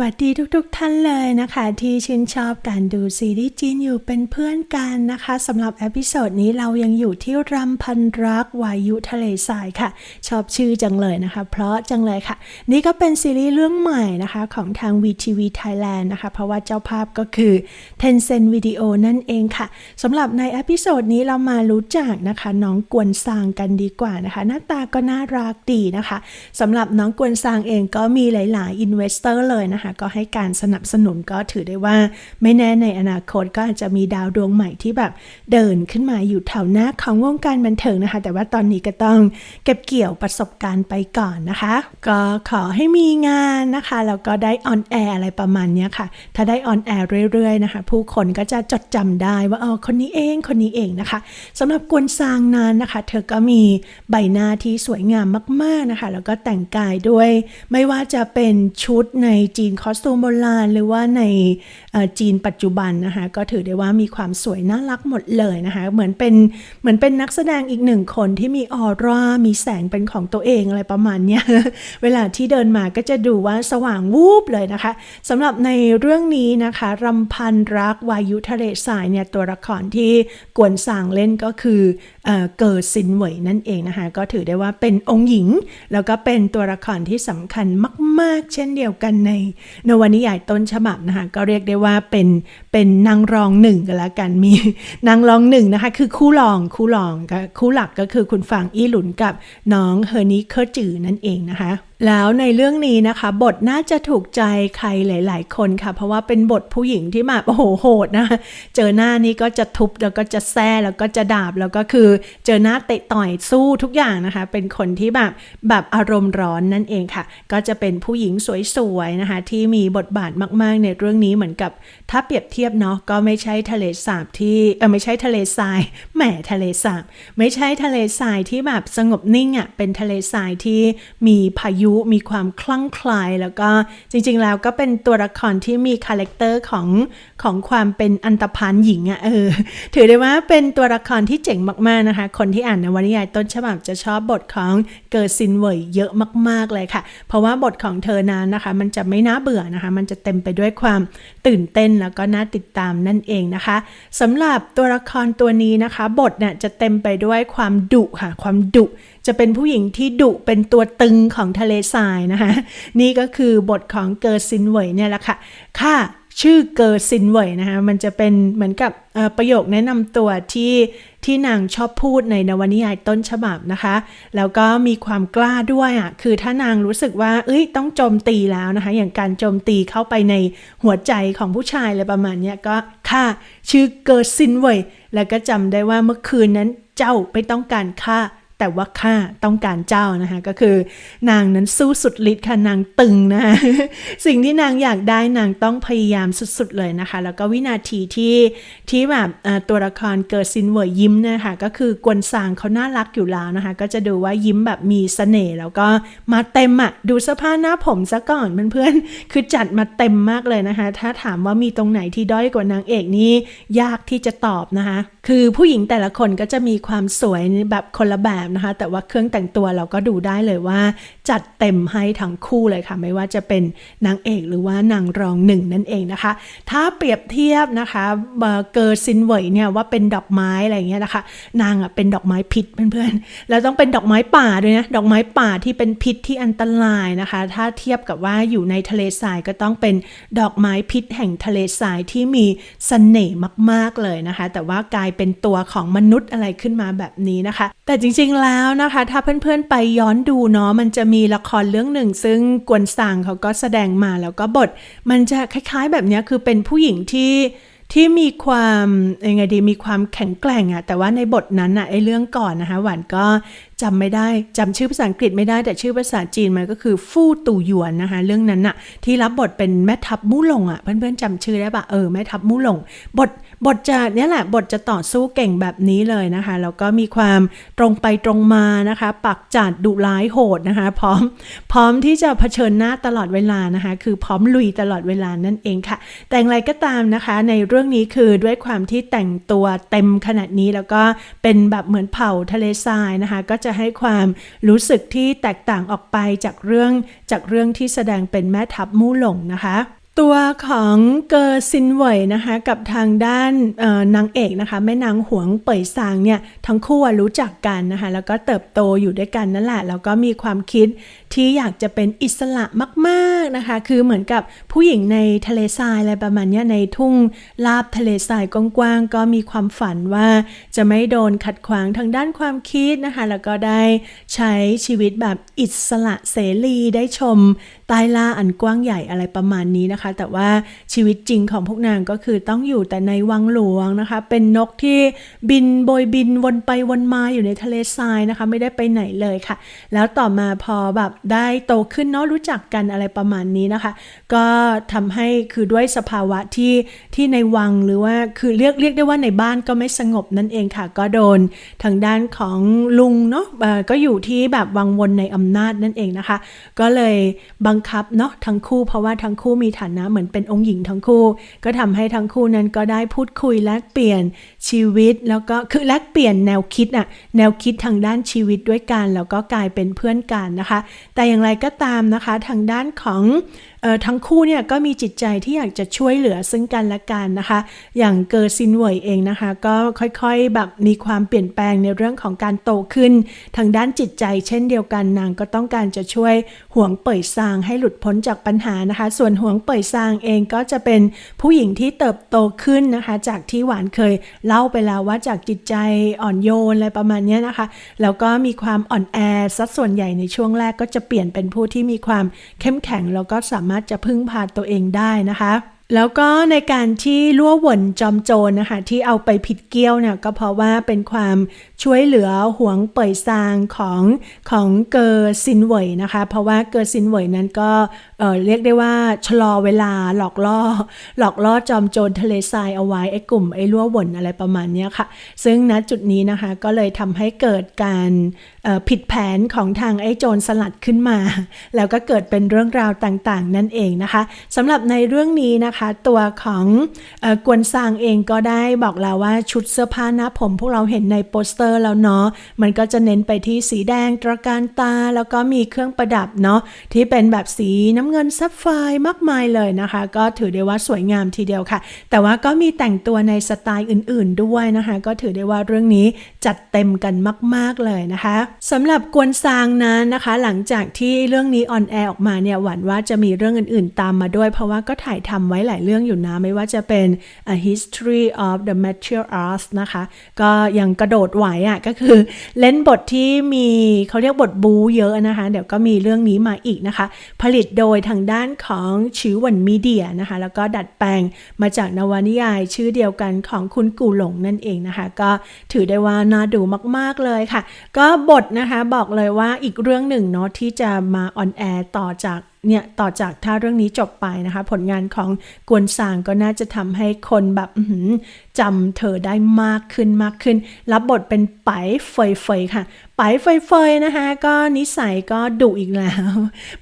วัสดีทุกๆทท่านเลยนะคะ ที่ชื่นชอบการดูซีรีส์จีนอยู่เป็นเพื่อนกันนะคะสำหรับเอพิโซดนี้เรายังอยู่ที่รำพันรักวายุทะเลทรายค่ะ ชอบชื่อจังเลยนะคะ เพราะจังเลยค่ะ นี่ก็เป็นซีรีส์เรื่องใหม่นะคะของทาง VTV Thailand นะคะ เพราะว่าเจ้าภาพก็คือ Tencent Video นั่นเองค่ะสำหรับในเอพิโซดนี้เรามารู้จักนะคะ น้องกวนซางกันดีกว่านะคะ หน้าตาก็น่ารักดีนะคะสำหรับน้องกวนซางเองก็มีหลายๆ investor เลยนะคะ ก็ให้การสนับสนุนก็ถือได้ว่า ไม่แน่ในอนาคตก็อาจจะมีดาวดวงใหม่ที่แบบเดินขึ้นมาอยู่แถวหน้าของวงการบันเทิงนะคะ แต่ว่าตอนนี้ก็ต้องเก็บเกี่ยวประสบการณ์ไปก่อนนะคะ ก็ขอให้มีงานนะคะแล้วก็ได้ออนแอร์อะไรประมาณนี้ค่ะ ถ้าได้ออนแอร์เรื่อยๆนะคะ ผู้คนก็จะจดจำได้ว่าอ๋อคนนี้เองคนนี้เองนะคะสำหรับกวนซางนานนะคะ เธอก็มีใบหน้าที่สวยงามมาก ๆนะคะ แล้วก็แต่งกายด้วย ไม่ว่าจะเป็นชุดในจีนคอสตูมโบราณหรือว่าในจีนปัจจุบันนะคะก็ถือได้ว่ามีความสวยน่ารักหมดเลยนะคะเหมือนเป็นเหมือนเป็นนักแสดงอีกหนึ่งคนที่มีออร่ามีแสงเป็นของตัวเองอะไรประมาณเนี้ยเวลาที่เดินมาก็จะดูว่าสว่างวูบเลยนะคะสำหรับในเรื่องนี้นะคะรำพันรักวายุทะเลทรายเนี่ยตัวละครที่กวนสางเล่นก็คือเอ่อเกิดซินเหวยนั่นเองนะคะก็ถือได้ว่าเป็นองค์หญิง แล้วก็เป็นตัวละครที่สำคัญมาก ๆ เช่นเดียวกันในนวนิยายต้นฉบับนะคะก็เรียกได้ว่าเป็นเป็นนางรองหนึ่งกันละกันมีนางรองหนึ่งนะคะคือคู่รองคู่รองคู่หลักก็คือคุณฟางอี้หลุนกับน้องเฮอร์นี่เคอร์จือนั่นเองนะคะ แล้วในเรื่องนี้นะคะ บทน่าจะถูกใจใครหลาย ๆ คนค่ะ เพราะว่าเป็นบทผู้หญิงที่แบบโอ้โหโหดนะคะเจอหน้านี่ก็จะทุบแล้วก็จะแซ่แล้วก็จะดาบแล้วก็คือ เจอหน้าเตะต่อยสู้ทุกอย่างนะคะ เป็นคนที่แบบแบบอารมณ์ร้อนนั่นเองค่ะ ก็จะเป็นผู้หญิงสวยๆนะคะ ที่มีบทบาทมาก ๆ ในเรื่องนี้เหมือนกับถ้าเปรียบเทียบเนาะก็ไม่ใช่ทะเลสาบที่เออไม่ใช่ทะเลทรายแหมทะเลสาบไม่ใช่ทะเลทรายที่แบบสงบนิ่งอะ่ะเป็นทะเลทรายที่มีพายุมีความคลั่งไคล้แล้วก็จริงๆแล้วก็เป็นตัวละครที่มีคาแรคเตอร์ของของความเป็นอันตพานหญิงอะ่ะเออถือได้ว่าเป็นตัวละครที่เจ๋งมากๆนะคะ คนที่อ่านนวนิยายต้นฉบับจะชอบบทของเกิร์ซินเวยเยอะมากๆเลยค่ะ เพราะว่าบทของเธอนั้นนะคะ มันจะไม่น่าเบื่อนะคะ มันจะเต็มไปด้วยความตื่นเต้นแล้วก็น่าติดตามนั่นเองนะคะสำหรับตัวละครตัวนี้นะคะ บทเนี่ยจะเต็มไปด้วยความดุค่ะ ความดุจะเป็นผู้หญิงที่ดุเป็นตัวตึงของทะเลทรายนะคะนี่ก็คือบทของเกอร์ซินเวยเนี่ยแหละค่ะค่ะชื่อเกอร์ซินเวยนะคะมันจะเป็นเหมือนกับประโยคแนะนำตัวที่ที่นางชอบพูดในนวนิยายต้นฉบับนะคะ แล้วก็มีความกล้าด้วยอะคือถ้านางรู้สึกว่า เอ้ยต้องโจมตีแล้วนะคะ อย่างการโจมตีเข้าไปในหัวใจของผู้ชายอะไรประมาณนี้ก็ค่ะชื่อเกอร์ซินเวยแล้วก็จำได้ว่าเมื่อคืนนั้นเจ้าไม่ต้องการค่า แต่ว่าข้าต้องการเจ้านะคะก็คือ นางนั้นสู้สุดฤทธิ์ค่ะนางตึงนะคะสิ่งที่นางอยากได้นางต้องพยายามสุดๆเลยนะคะ แล้วก็วินาทีที่ที่แบบตัวละครเกิดซินเวยยิ้มนะคะก็คือกวนซางเขาน่ารักอยู่แล้วนะคะ ก็จะดูว่ายิ้มแบบมีเสน่ห์แล้วก็มาเต็มอะ่ะดูเสื้อผ้าหน้าผมซะก่อนเพื่อนๆคือจัดมาเต็มมากเลยนะคะ ถ้าถามว่ามีตรงไหนที่ด้อยกว่านางเอกนี่ยากที่จะตอบนะคะ คือผู้หญิงแต่ละคนก็จะมีความสวยแบบคนละแบบนะคะ แต่ว่าเครื่องแต่งตัวเราก็ดูได้เลยว่า จัดเต็มให้ทั้งคู่เลยค่ะ ไม่ว่าจะเป็นนางเอกหรือว่านางรองหนึ่งนั่นเองนะคะ ถ้าเปรียบเทียบนะคะเกอร์ซินเวยเนี่ยว่าเป็นดอกไม้อะไรเงี้ยนะคะ นางอะเป็นดอกไม้พิษเพื่อนๆแล้วต้องเป็นดอกไม้ป่าด้วยนะดอกไม้ป่าที่เป็นพิษที่อันตรายนะคะ ถ้าเทียบกับว่าอยู่ในทะเลทรายก็ต้องเป็นดอกไม้พิษแห่งทะเลทรายที่มีเสน่ห์มาก ๆเลยนะคะ แต่ว่ากลายเป็นตัวของมนุษย์อะไรขึ้นมาแบบนี้นะคะ แต่จริงๆแล้วนะคะ ถ้าเพื่อนๆไปย้อนดูเนาะมันจะมีละครเรื่องหนึ่ง ซึ่งกวนสังเขาก็แสดงมาแล้วก็บท มันจะคล้ายๆแบบนี้คือเป็นผู้หญิงที่ที่มีความยังไงดีมีความแข็งแกร่งอะแต่ว่าในบทนั้นอะไอเรื่องก่อนนะคะหวานก็ จำไม่ได้จำชื่อภาษาอังกฤษไม่ได้แต่ชื่อภาษาจีนมันก็คือฟู่ตู่หยวนนะคะ เรื่องนั้นอะที่รับบทเป็นแม่ทัพมู่หลงอะเพื่อนๆจำชื่อได้ปะเออแม่ทัพมู่หลงบทบทจะเนี่ยแหละบทจะต่อสู้เก่งแบบนี้เลยนะคะแล้วก็มีความตรงไปตรงมานะคะ ปักจัดดุร้ายโหดนะคะ พร้อม พร้อมที่จะเผชิญหน้าตลอดเวลานะคะ คือพร้อมลุยตลอดเวลานั่นเองค่ะ แต่อย่างไรก็ตามนะคะ ในเรื่องนี้คือด้วยความที่แต่งตัวเต็มขนาดนี้แล้วก็เป็นแบบเหมือนเผ่าทะเลทรายนะคะ ก็จะะให้ความรู้สึกที่แตกต่างออกไปจากเรื่องจากเรื่องที่แสดงเป็นแม่ทัพมู่หลงนะคะ ตัวของเกอร์ซินเหวยนะคะกับทางด้านนางเอกนะคะแม่นางหวงเป่ยซางเนี่ยทั้งคู่รู้จักกันนะคะแล้วก็เติบโตอยู่ด้วยกันนั่นแหละแล้วก็มีความคิดที่อยากจะเป็นอิสระมากๆนะคะคือเหมือนกับผู้หญิงในทะเลทรายอะไรประมาณนี้ในทุ่งลาบทะเลทรายกว้างๆก็มีความฝันว่าจะไม่โดนขัดขวางทางด้านความคิดนะคะแล้วก็ได้ใช้ชีวิตแบบอิสระเสรีได้ชม ใต้ล่าอันกว้างใหญ่อะไรประมาณนี้นะคะ แต่ว่าชีวิตจริงของพวกนางก็คือต้องอยู่แต่ในวังหลวงนะคะ เป็นนกที่บินโบยบินวนไปวนมาอยู่ในทะเลทรายนะคะ ไม่ได้ไปไหนเลยค่ะ แล้วต่อมาพอแบบได้โตขึ้นเนาะรู้จักกันอะไรประมาณนี้นะคะ ก็ทำให้คือด้วยสภาวะที่ที่ในวังหรือว่าคือเรียกเรียกได้ว่าในบ้านก็ไม่สงบนั่นเองค่ะ ก็โดนทางด้านของลุงเนาะก็อยู่ที่แบบวังวนในอำนาจนั่นเองนะคะ ก็เลยบังคับเนาะทั้งคู่เพราะว่าทั้งคู่มีฐานะเหมือนเป็นองค์หญิงทั้งคู่ ก็ทำให้ทั้งคู่นั้นก็ได้พูดคุยแลกเปลี่ยนชีวิต แล้วก็คือแลกเปลี่ยนแนวคิดอะแนวคิดทางด้านชีวิตด้วยกันแล้วก็กลายเป็นเพื่อนกันนะคะ แต่อย่างไรก็ตามนะคะ ทางด้านของทั้งคู่เนี่ยก็มีจิตใจที่อยากจะช่วยเหลือซึ่งกันและกันนะคะ อย่างเกอร์ซินเวยเองนะคะ ก็ค่อยๆแบบมีความเปลี่ยนแปลงในเรื่องของการโตขึ้น ทางด้านจิตใจเช่นเดียวกันนางก็ต้องการจะช่วยห่วงเป่ยซางให้หลุดพ้นจากปัญหานะคะ ส่วนห่วงเป่ยซางเองก็จะเป็นผู้หญิงที่เติบโตขึ้นนะคะ จากที่หวานเคยเล่าไปแล้วว่าจากจิตใจอ่อนโยนอะไรประมาณนี้นะคะ แล้วก็มีความอ่อนแอสัดส่วนใหญ่ในช่วงแรกก็จะเปลี่ยนเป็นผู้ที่มีความเข้มแข็งแล้วก็สามารถจะพึ่งพาตัวเองได้นะคะ แล้วก็ในการที่ล่วหวนจอมโจรนะคะที่เอาไปผิดเกี้ยวเนี่ยก็เพราะว่าเป็นความช่วยเหลือห่วงเป่ยซางของของเกอร์ซินเหวยนะคะ เพราะว่าเกอร์ซินเหวยนั้นก็เอ่อเรียกได้ว่าชะลอเวลาหลอกล่อ หลอกล่อจอมโจรทะเลทรายเอาไว้ไอ้กลุ่มไอ้ล่วหวนอะไรประมาณนี้ค่ะ ซึ่งณจุดนี้นะคะก็เลยทำให้เกิดการผิดแผนของทางไอ้โจรสลัดขึ้นมา แล้วก็เกิดเป็นเรื่องราวต่างๆ นั่นเองนะคะสำหรับในเรื่องนี้นะคะตัวของอกวนซางเองก็ได้บอกแล้วว่าชุดเสื้อผ้าหน้าผมพวกเราเห็นในโปสเตอร์แล้วเนาะมันก็จะเน้นไปที่สีแดงตระการตา แล้วก็มีเครื่องประดับเนาะที่เป็นแบบสีน้ำเงินซับไฟมากมายเลยนะคะ ก็ถือได้ว่าสวยงามทีเดียวค่ะ แต่ว่าก็มีแต่งตัวในสไตล์อื่น ๆ ด้วยนะคะ ก็ถือได้ว่าเรื่องนี้จัดเต็มกันมาก ๆเลยนะคะสำหรับกวนซางนั้นนะคะ หลังจากที่เรื่องนี้ออนแอร์ออกมาเนี่ยหวั่นว่าจะมีเรื่องอื่น ๆ ตามมาด้วย เพราะว่าก็ถ่ายทำไว้หลายเรื่องอยู่นะ ไม่ว่าจะเป็น A History of the Martial Arts นะคะ ก็ยังกระโดดไหวอะก็คือเล่นบทที่มีเขาเรียกบทบูเยอะนะคะ เดี๋ยวก็มีเรื่องนี้มาอีกนะคะ ผลิตโดยทางด้านของชิววันมีเดียนะคะ แล้วก็ดัดแปลงมาจากนวนิยายชื่อเดียวกันของคุณกูหลงนั่นเองนะคะ ก็ถือได้ว่าน่าดูมาก ๆ เลยค่ะ ก็บทนะคะบอกเลยว่าอีกเรื่องหนึ่งเนาะที่จะมาออนแอร์ต่อจาก เนี่ยต่อจากถ้าเรื่องนี้จบไปนะคะ ผลงานของกวนซางก็น่าจะทำให้คนแบบ จำเธอได้มากขึ้นมากขึ้น รับบทเป็นไปเฟยเฟยค่ะ ไปเฟยเฟยนะคะ ก็นิสัยก็ดุอีกแล้ว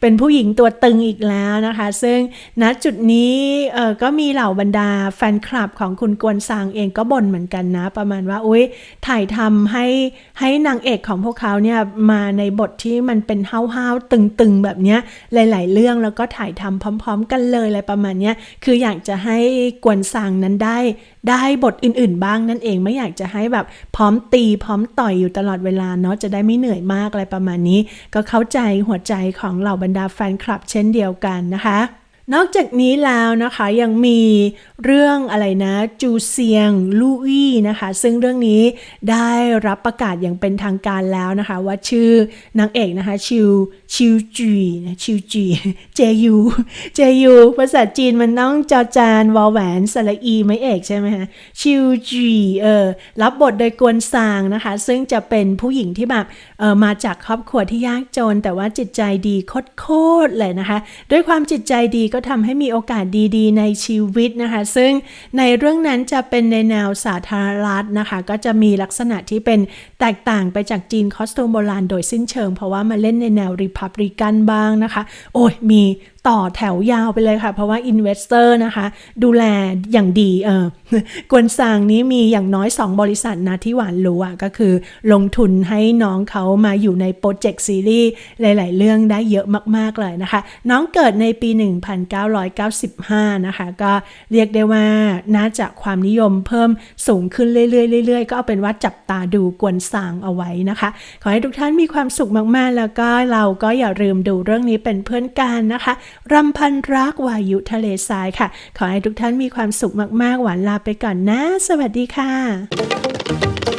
เป็นผู้หญิงตัวตึงอีกแล้วนะคะ ซึ่งณจุดนี้เออก็มีเหล่าบรรดาแฟนคลับของคุณกวนซางเองก็บ่นเหมือนกันนะ ประมาณว่าอุ้ยถ่ายทำให้ให้นางเอกของพวกเขาเนี่ยมาในบทที่มันเป็นห้าวๆตึงๆแบบเนี้ยหลาย ๆ เรื่องแล้วก็ถ่ายทำพร้อม ๆ กันเลยอะไรประมาณเนี้ยคืออยากจะให้กวนซางนั้นได้ได้บทอื่นๆบ้างนั่นเองไม่อยากจะให้แบบพร้อมตีพร้อมต่อยอยู่ตลอดเวลาเนาะจะได้ไม่เหนื่อยมากอะไรประมาณนี้ ก็เข้าใจหัวใจของเหล่าบรรดาแฟนคลับเช่นเดียวกันนะคะ นอกจากนี้แล้วนะคะยังมีเรื่องอะไรนะจูเซียงลู่อี้นะคะ ซึ่งเรื่องนี้ได้รับประกาศอย่างเป็นทางการแล้วนะคะ ว่าชื่อนางเอกนะคะชิวชิวจีนะชิวจีเจยูเจยูภาษาจีนมันต้องจอจานวอลแหวนสระอีไม่เอกใช่ไหมคะชิวจีเออรับบทโดยกวนซางนะคะ ซึ่งจะเป็นผู้หญิงที่แบบเออมาจากครอบครัวที่ยากจน แต่ว่าจิตใจดีโคตรเลยนะคะ ด้วยความจิตใจดีก็ก็ทำให้มีโอกาสดีๆ ในชีวิตนะคะ ซึ่งในเรื่องนั้นจะเป็นในแนวสาธารณรัฐนะคะ ก็จะมีลักษณะที่เป็นแตกต่างไปจากจีนคอสตูมโบราณโดยสิ้นเชิง เพราะว่ามาเล่นในแนวริพับริกันบ้างนะคะ โอ้ยมีต่อแถวยาวไปเลยค่ะ เพราะว่าอินเวสเตอร์นะคะ ดูแลอย่างดีเออกวนซางนี้มีอย่างน้อย 2 บริษัทนะที่หวานรู้อะก็คือลงทุนให้น้องเขามาอยู่ในโปรเจกต์ซีรีส์หลาย ๆ เรื่องได้เยอะมาก ๆ เลยนะคะ น้องเกิดในปี 1995 นะคะ ก็เรียกได้ว่าน่าจะความนิยมเพิ่มสูงขึ้นเรื่อยๆเรื่อยๆ ก็เอาเป็นว่าจับตาดูกวนซางเอาไว้นะคะ ขอให้ทุกท่านมีความสุขมาก ๆ แล้วก็เราก็อย่าลืมดูเรื่องนี้เป็นเพื่อนกันนะคะรำพันรักวายุทะเลทรายค่ะ ขอให้ทุกท่านมีความสุขมากๆ หวานลาไปก่อนนะ สวัสดีค่ะ